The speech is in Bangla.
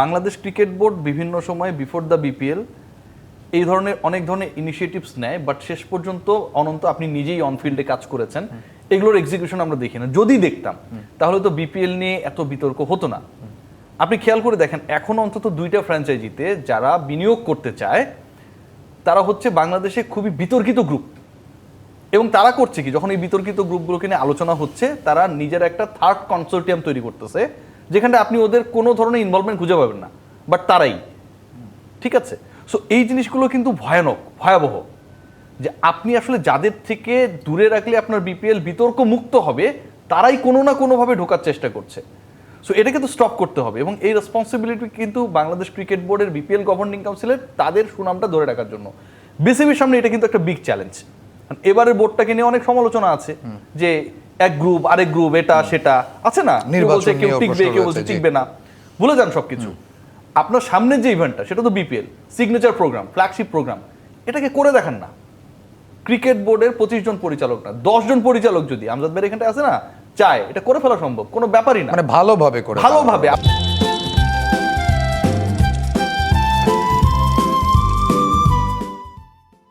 বাংলাদেশ ক্রিকেট বোর্ড বিভিন্ন সময় বিফোর দ্য বিপিএল এই ধরনের অনেক ধরনের ইনিশিয়েটিভস নেয় বাট শেষ পর্যন্ত অনন্ত আপনি নিজেই অনফিল্ডে কাজ করেছেন। এগুলোর এক্সিকিউশন আমরা দেখি না। যদি দেখতাম, তাহলে তো বিপিএল নিয়ে এত বিতর্ক হতো না। আপনি খেয়াল করে দেখেন, এখন অন্তত দুইটা ফ্র্যাঞ্চাইজিতে যারা বিনিয়োগ করতে চায়, তারা হচ্ছে বাংলাদেশে খুবই বিতর্কিত গ্রুপ এবং তারা করছে কি, যখন এই বিতর্কিত গ্রুপগুলোকে নিয়ে আলোচনা হচ্ছে, তারা নিজের একটা থার্ড কনসোর্টিয়াম তৈরি করতেছে। যেখানে আপনি ওদের কোনো ধরনের ইনভলভমেন্ট খুঁজে পাবেন না বাট তারাই। ঠিক আছে? সো এই জিনিসগুলো কিন্তু ভয়ানক, ভয়াবহ। যে আপনি আসলে যাদের থেকে দূরে রাখলে আপনার বিপিএল বিতর্ক মুক্ত হবে, তারাই কোনো না কোনোভাবে ঢোকার চেষ্টা করছে। সো এটাকে তো স্টপ করতে হবে এবং এই রেসপন্সিবিলিটি কিন্তু বাংলাদেশ ক্রিকেট বোর্ডের বিপিএল গভর্নিং কাউন্সিলের তাদের সুনামটা ধরে রাখার জন্য। বিসিবির সামনে এটা কিন্তু একটা বিগ চ্যালেঞ্জ এবারের বোর্ডটাকে নিয়ে অনেক সমালোচনা আছে যে এক গ্রুপ আরেক গ্রুপ এটা সেটা। আছে না? কেউ নির্বাচন বলছে কেউ টিকবে কেউ বলছে টিকবে না। ভুলে যান সবকিছু। আপনার সামনের যে ইভেন্টটা সেটা তো BPL signature program flagship program এটাকে করে দেখান না। ক্রিকেট বোর্ডের পঁচিশ জন পরিচালক না দশ জন পরিচালক যদি আমজাদ ভাই এখানটা আছে না? চায় এটা করে ফেলা সম্ভব কোনো ব্যাপারই না। মানে ভালোভাবে করে ভালোভাবে